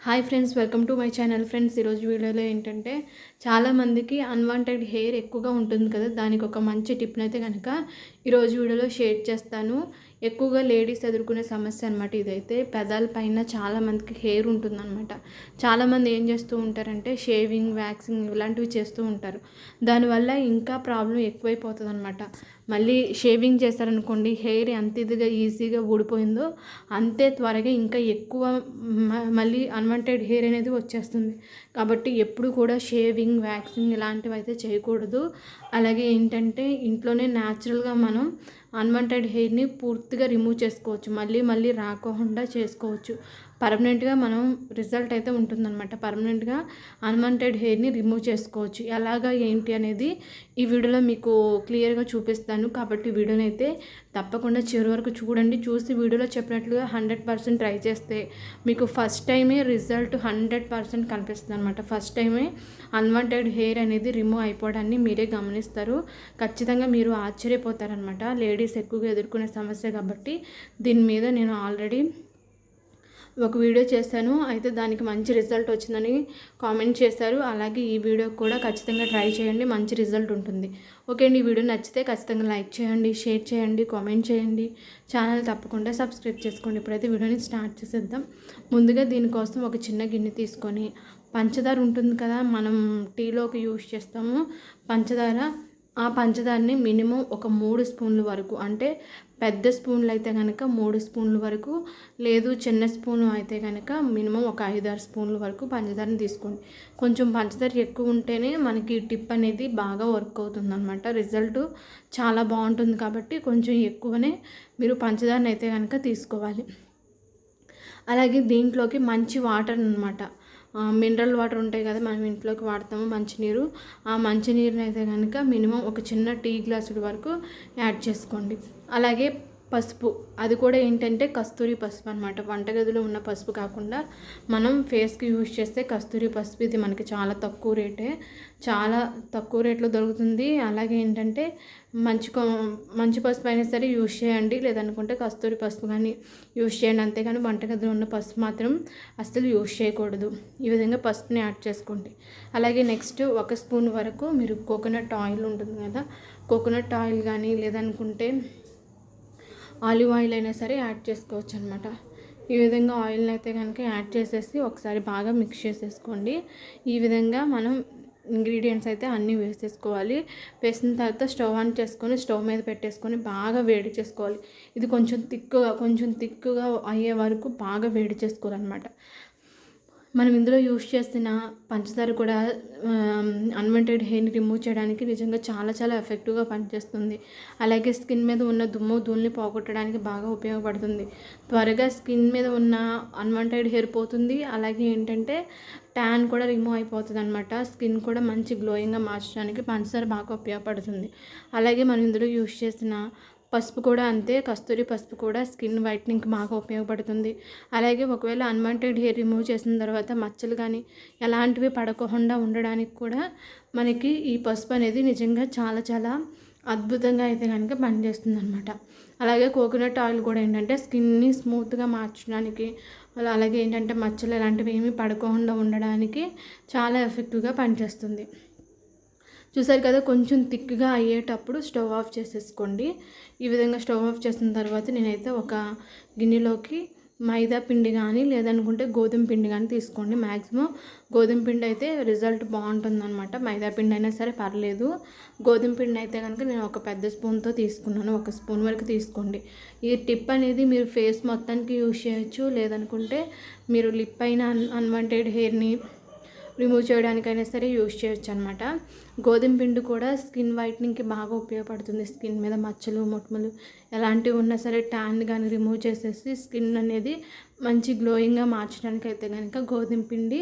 Hi friends welcome to my channel. Friends ఈరోజు వీడియోలో ఏంటంటే చాలామందికి అన్వాంటెడ్ హెయిర్ ఎక్కువగా ఉంటుంది కదా దానికి ఒక మంచి టిప్ని అయితే కనుక ఈరోజు వీడియోలో షేర్ చేస్తాను. ఎక్కువగా లేడీస్ ఎదుర్కొనే సమస్య అనమాట ఇదైతే. పెదాల పైన చాలామందికి హెయిర్ ఉంటుందన్నమాట. చాలామంది ఏం చేస్తూ ఉంటారంటే షేవింగ్ వ్యాక్సింగ్ ఇలాంటివి చేస్తూ ఉంటారు. దానివల్ల ఇంకా ప్రాబ్లం ఎక్కువైపోతుంది అనమాట మళ్ళీ షేవింగ్ చేశారనుకోండి హెయిర్ ఎంత ఇదిగా ఈజీగా ఊడిపోయిందో అంతే త్వరగా ఇంకా ఎక్కువ మ- మళ్ళీ అన్వాంటెడ్ హెయిర్ అనేది వచ్చేస్తుంది. కాబట్టి ఎప్పుడు కూడా షేవింగ్ వ్యాక్సింగ్ ఇలాంటివి అయితే చేయకూడదు. అలాగే ఏంటంటే ఇంట్లోనే న్యాచురల్గా మనం అన్వాంటెడ్ హెయిర్ని పూర్తిగా రిమూవ్ చేసుకోవచ్చు. మళ్ళీ మళ్ళీ రాకుండా చేసుకోవచ్చు. పర్మనెంట్గా మనం రిజల్ట్ అయితే ఉంటుందన్నమాట. పర్మనెంట్గా అన్వాంటెడ్ హెయిర్ని రిమూవ్ చేసుకోవచ్చు. ఎలాగా ఏంటి అనేది ఈ వీడియోలో మీకు క్లియర్గా చూపిస్తాను. కాబట్టి వీడియోని అయితే తప్పకుండా చివరి వరకు చూడండి. చూసి వీడియోలో చెప్పినట్లుగా హండ్రెడ్ పర్సెంట్ ట్రై చేస్తే మీకు ఫస్ట్ టైమే రిజల్ట్ హండ్రెడ్ పర్సెంట్ కనిపిస్తుంది అనమాట ఫస్ట్ టైమే అన్వాంటెడ్ హెయిర్ అనేది రిమూవ్ అయిపోవడాన్ని మీరే గమనిస్తారు. ఖచ్చితంగా మీరు ఆశ్చర్యపోతారనమాట లేడీస్ ఎక్కువగా ఎదుర్కొనే సమస్య కాబట్టి దీని మీద నేను ఆల్రెడీ ఒక వీడియో చేశాను. అయితే దానికి మంచి రిజల్ట్ వచ్చిందని కామెంట్ చేశారు. అలాగే ఈ వీడియో కూడా ఖచ్చితంగా ట్రై చేయండి. మంచి రిజల్ట్ ఉంటుంది. ఓకే అండి ఈ వీడియో నచ్చితే ఖచ్చితంగా లైక్ చేయండి షేర్ చేయండి కామెంట్ చేయండి. ఛానల్ తప్పకుండా సబ్స్క్రైబ్ చేసుకోండి. ఇప్పుడైతే వీడియోని స్టార్ట్ చేసేద్దాం. ముందుగా దీనికోసం ఒక చిన్న గిన్నె తీసుకొని పంచదార ఉంటుంది కదా మనం టీలోకి యూజ్ చేస్తాము. పంచదార ఆ పంచదారని మినిమం ఒక మూడు స్పూన్ల వరకు అంటే పెద్ద స్పూన్లు అయితే కనుక మూడు స్పూన్ల వరకు లేదు చిన్న స్పూన్ అయితే కనుక మినిమం ఒక ఐదారు స్పూన్ల వరకు పంచదారని తీసుకోండి. కొంచెం పంచదార ఎక్కువ ఉంటేనే మనకి టిప్ అనేది బాగా వర్క్ అవుతుంది అనమాట రిజల్ట్ చాలా బాగుంటుంది కాబట్టి కొంచెం ఎక్కువనే మీరు పంచదారని అయితే కనుక తీసుకోవాలి. అలాగే దీంట్లోకి మంచి వాటర్ అనమాట మినరల్ వాటర్ ఉంటాయి కదా మనం ఇంట్లోకి వాడతాము మంచినీరు. ఆ మంచినీరుని అయితే కనుక మినిమం ఒక చిన్న టీ గ్లాసుల వరకు యాడ్ చేసుకోండి. అలాగే పసుపు. అది కూడా ఏంటంటే కస్తూరి పసుపు అనమాట వంటగదిలో ఉన్న పసుపు కాకుండా మనం ఫేస్కి యూజ్ చేస్తే కస్తూరి పసుపు ఇది మనకి చాలా తక్కువ రేటే. చాలా తక్కువ రేట్లో దొరుకుతుంది. అలాగే ఏంటంటే మంచి కొ- మంచి పసుపు అయినా సరే యూజ్ చేయండి. లేదనుకుంటే కస్తూరి పసుపు కానీ యూజ్ చేయండి. అంతేగాని వంటగదిలో ఉన్న పసుపు మాత్రం అస్సలు యూజ్ చేయకూడదు. ఈ విధంగా పసుపుని యాడ్ చేసుకోండి. అలాగే నెక్స్ట్ ఒక స్పూన్ వరకు మీరు కోకోనట్ ఆయిల్ ఉంటుంది కదా. కోకోనట్ ఆయిల్ కానీ లేదనుకుంటే ఆలివ్ ఆయిల్ అయినా సరే యాడ్ చేసుకోవచ్చు అనమాట ఈ విధంగా ఆయిల్ని అయితే కనుక యాడ్ చేసేసి ఒకసారి బాగా మిక్స్ చేసేసుకోండి. ఈ విధంగా మనం ఇంగ్రీడియంట్స్ అయితే అన్నీ వేసేసుకోవాలి. వేసిన తర్వాత స్టవ్ ఆన్ చేసుకొని స్టవ్ మీద పెట్టేసుకొని బాగా వేడి చేసుకోవాలి. ఇది కొంచెం తిక్కుగా కొంచెం తిక్కుగా అయ్యే వరకు బాగా వేడి చేసుకోవాలన్నమాట. మనం ఇందులో యూస్ చేసిన పంచదార కూడా అన్వాంటెడ్ హెయిర్ని రిమూవ్ చేయడానికి నిజంగా చాలా చాలా ఎఫెక్టివ్గా పనిచేస్తుంది. అలాగే స్కిన్ మీద ఉన్న దుమ్ము ధూళిని పోగొట్టడానికి బాగా ఉపయోగపడుతుంది. త్వరగా స్కిన్ మీద ఉన్న అన్వాంటెడ్ హెయిర్ పోతుంది. అలాగే ఏంటంటే ట్యాన్ కూడా రిమూవ్ అయిపోతుంది అనమాట స్కిన్ కూడా మంచి గ్లోయింగ్గా మార్చడానికి పంచదార బాగా ఉపయోగపడుతుంది. అలాగే మనం ఇందులో యూస్ చేసిన పసుపు కూడా అంతే కస్తూరి పసుపు కూడా స్కిన్ వైట్నింగ్కి బాగా ఉపయోగపడుతుంది. అలాగే ఒకవేళ అన్వాంటెడ్ హెయిర్ రిమూవ్ చేసిన తర్వాత మచ్చలు కానీ ఎలాంటివి పడకుండా ఉండడానికి కూడా మనకి ఈ పసుపు అనేది నిజంగా చాలా చాలా అద్భుతంగా అయితే కనుక పనిచేస్తుంది అనమాట అలాగే కోకోనట్ ఆయిల్ కూడా ఏంటంటే స్కిన్ని స్మూత్గా మార్చడానికి అలాగే ఏంటంటే మచ్చలు ఎలాంటివి ఏమీ పడకుండా ఉండడానికి చాలా ఎఫెక్టివ్గా పనిచేస్తుంది. చూసారు కదా కొంచెం థిక్గా అయ్యేటప్పుడు స్టవ్ ఆఫ్ చేసేసుకోండి. ఈ విధంగా స్టవ్ ఆఫ్ చేసిన తర్వాత నేనైతే ఒక గిన్నెలోకి మైదా పిండి కానీ లేదనుకుంటే గోధుమ పిండి కానీ తీసుకోండి మ్యాక్సిమం గోధుమ పిండి అయితే రిజల్ట్ బాగుంటుందన్నమాట. మైదా పిండి అయినా సరే పర్లేదు. గోధుమ పిండి అయితే కనుక నేను ఒక పెద్ద స్పూన్తో తీసుకున్నాను. ఒక స్పూన్ వరకు తీసుకోండి. ఈ టిప్ అనేది మీరు ఫేస్ మొత్తానికి యూజ్ చేయొచ్చు. లేదనుకుంటే మీరు లిప్ అయిన అన్ అన్వాంటెడ్ హెయిర్ని రిమూవ్ చేయడానికైనా సరే యూజ్ చేయొచ్చు అనమాట గోధుమ పిండి కూడా స్కిన్ వైట్నింగ్కి బాగా ఉపయోగపడుతుంది. స్కిన్ మీద మచ్చలు మొటిమలు ఎలాంటివి ఉన్నా సరే ట్యాన్ కానీ రిమూవ్ చేసేసి స్కిన్ అనేది మంచి గ్లోయింగ్గా మార్చడానికి అయితే కనుక గోధుమ పిండి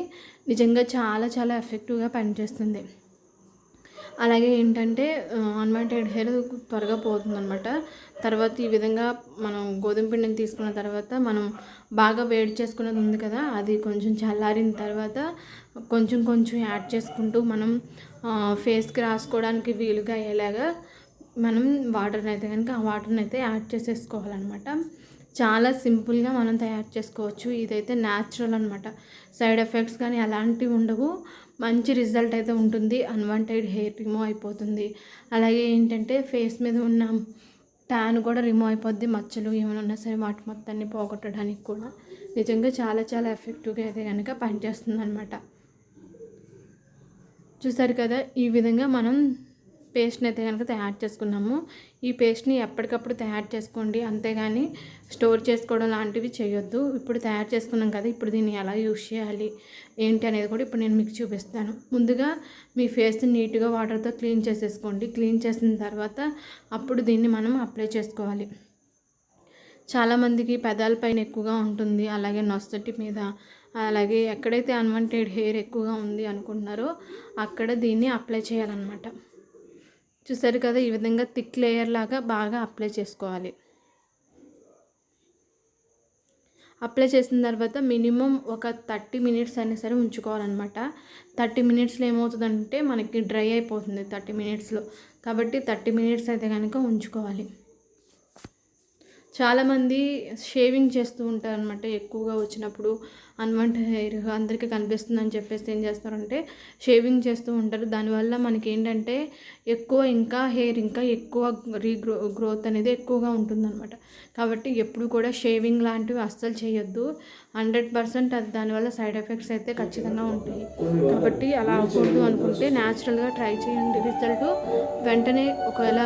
నిజంగా చాలా చాలా ఎఫెక్టివ్గా పనిచేస్తుంది. అలాగే ఏంటంటే అన్వాంటెడ్ హెయిర్ త్వరగా పోతుంది అనమాట తర్వాత ఈ విధంగా మనం గోధుమ పిండిని తీసుకున్న తర్వాత మనం బాగా వేడి చేసుకున్నది ఉంది కదా అది కొంచెం చల్లారిన తర్వాత కొంచెం కొంచెం యాడ్ చేసుకుంటూ మనం ఫేస్కి రాసుకోవడానికి వీలుగా అయ్యేలాగా మనం వాటర్ని అయితే కనుక ఆ వాటర్ని అయితే యాడ్ చేసేసుకోవాలన్నమాట. చాలా సింపుల్గా మనం తయారు చేసుకోవచ్చు. ఇదైతే న్యాచురల్ అనమాట సైడ్ ఎఫెక్ట్స్ కానీ అలాంటివి ఉండవు. మంచి రిజల్ట్ అయితే ఉంటుంది. అన్వాంటెడ్ హెయిర్ రిమూవ్ అయిపోతుంది. అలాగే ఏంటంటే ఫేస్ మీద ఉన్న ట్యాన్ కూడా రిమూవ్ అయిపోద్ది. మచ్చలు ఏమైనా ఉన్నా సరే వాటి మొత్తాన్ని పోగొట్టడానికి కూడా. నిజంగా చాలా చాలా ఎఫెక్టివ్గా అయితే కనుక పనిచేస్తుంది అనమాట చూసారు కదా? ఈ విధంగా మనం పేస్ట్ని అయితే కనుక తయారు చేసుకున్నాము. ఈ పేస్ట్ని ఎప్పటికప్పుడు తయారు చేసుకోండి. అంతేగాని స్టోర్ చేసుకోవడం లాంటివి చేయొద్దు. ఇప్పుడు తయారు చేసుకున్నాం కదా ఇప్పుడు దీన్ని ఎలా యూస్ చేయాలి? ఏంటి అనేది కూడా ఇప్పుడు నేను మీకు చూపిస్తాను. ముందుగా మీ ఫేస్ నీట్గా వాటర్తో క్లీన్ చేసేసుకోండి. క్లీన్ చేసిన తర్వాత అప్పుడు దీన్ని మనం అప్లై చేసుకోవాలి. చాలామందికి పెదాల పైన ఎక్కువగా ఉంటుంది. అలాగే నొస్తటి మీద అలాగే ఎక్కడైతే అన్వాంటెడ్ హెయిర్ ఎక్కువగా ఉంది అనుకుంటున్నారో అక్కడ దీన్ని అప్లై చేయాలన్నమాట. చూసారు కదా ఈ విధంగా థిక్ లేయర్ లాగా బాగా అప్లై చేసుకోవాలి. అప్లై చేసిన తర్వాత మినిమం ఒక థర్టీ మినిట్స్ అయినా సరే ఉంచుకోవాలన్నమాట. థర్టీ మినిట్స్లో ఏమవుతుందంటే మనకి డ్రై అయిపోతుంది థర్టీ మినిట్స్లో. కాబట్టి థర్టీ మినిట్స్ అయితే కనుక ఉంచుకోవాలి. చాలామంది షేవింగ్ చేస్తూ ఉంటారు అనమాట ఎక్కువగా వచ్చినప్పుడు అన్వంట్ హెయిర్ అందరికీ కనిపిస్తుందని చెప్పేసి ఏం చేస్తారంటే షేవింగ్ చేస్తూ ఉంటారు. దానివల్ల మనకి ఏంటంటే ఎక్కువ ఇంకా హెయిర్ ఇంకా ఎక్కువ రీగ్రో గ్రోత్ అనేది ఎక్కువగా ఉంటుందన్నమాట. కాబట్టి ఎప్పుడు కూడా షేవింగ్ లాంటివి అస్సలు చేయొద్దు. హండ్రెడ్ పర్సెంట్ అది దానివల్ల సైడ్ ఎఫెక్ట్స్ అయితే ఖచ్చితంగా ఉంటాయి. కాబట్టి అలా అవ్వకూడదు అనుకుంటే న్యాచురల్గా ట్రై చేయండి. రిజల్ట్ వెంటనే ఒకవేళ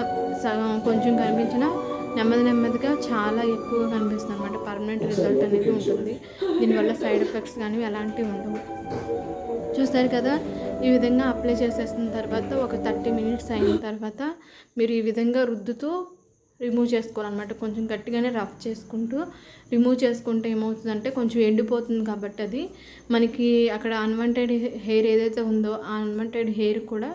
కొంచెం కనిపించినా నెమ్మది నెమ్మదిగా చాలా ఎక్కువగా కనిపిస్తుంది అనమాట పర్మనెంట్ రిజల్ట్ అనేది ఉంటుంది. దీనివల్ల సైడ్ ఎఫెక్ట్స్ కానీ ఎలాంటివి ఉండవు. చూస్తారు కదా ఈ విధంగా అప్లై చేసేసిన తర్వాత ఒక థర్టీ మినిట్స్ అయిన తర్వాత మీరు ఈ విధంగా రుద్దుతూ రిమూవ్ చేసుకోవాలన్నమాట. కొంచెం గట్టిగానే రఫ్ చేసుకుంటూ రిమూవ్ చేసుకుంటే ఏమవుతుందంటే కొంచెం ఎండిపోతుంది కాబట్టి అది. మనకి అక్కడ అన్వాంటెడ్ హెయిర్ ఏదైతే ఉందో ఆ అన్వాంటెడ్ హెయిర్ కూడా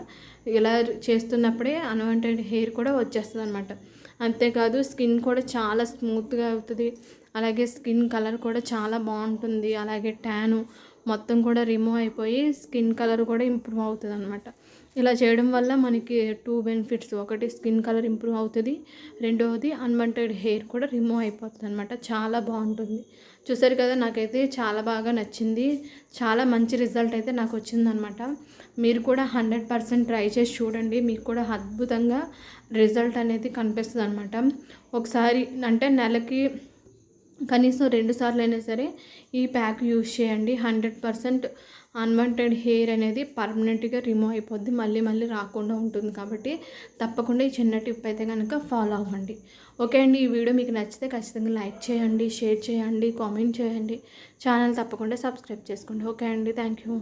ఇలా చేస్తున్నప్పుడే అన్వాంటెడ్ హెయిర్ కూడా వచ్చేస్తుంది అనమాట అంతేకాదు స్కిన్ కూడా చాలా స్మూత్గా అవుతుంది. అలాగే స్కిన్ కలర్ కూడా చాలా బాగుంటుంది. అలాగే ట్యాను మొత్తం కూడా రిమూవ్ అయిపోయి స్కిన్ కలర్ కూడా ఇంప్రూవ్ అవుతుంది అనమాట ఇలా చేయడం వల్ల మనకి టూ బెనిఫిట్స్. ఒకటి స్కిన్ కలర్ ఇంప్రూవ్ అవుతుంది. రెండవది అన్వాంటెడ్ హెయిర్ కూడా రిమూవ్ అయిపోతుంది అనమాట చాలా బాగుంటుంది. చూసారు కదా నాకైతే చాలా బాగా నచ్చింది. చాలా మంచి రిజల్ట్ అయితే నాకు వచ్చిందనమాట మీరు కూడా హండ్రెడ్ పర్సెంట్ ట్రై చేసి చూడండి. మీకు కూడా అద్భుతంగా రిజల్ట్ అనేది కనిపిస్తుంది అనమాట ఒకసారి అంటే నెలకి కనీసం రెండు సార్లు అయినా సరే ఈ ప్యాక్ యూజ్ చేయండి. హండ్రెడ్ పర్సెంట్ అన్వాంటెడ్ హెయిర్ అనేది పర్మనెంట్గా రిమూవ్ అయిపోద్ది మళ్ళీ మళ్ళీ రాకుండా ఉంటుంది కాబట్టి తప్పకుండా ఈ చిన్న టిప్ అయితే కనుక ఫాలో అవ్వండి. ఓకే అండి ఈ వీడియో మీకు నచ్చితే ఖచ్చితంగా లైక్ చేయండి షేర్ చేయండి కామెంట్ చేయండి. ఛానల్ తప్పకుండా సబ్స్క్రైబ్ చేసుకోండి. ఓకే అండి థ్యాంక్ యూ.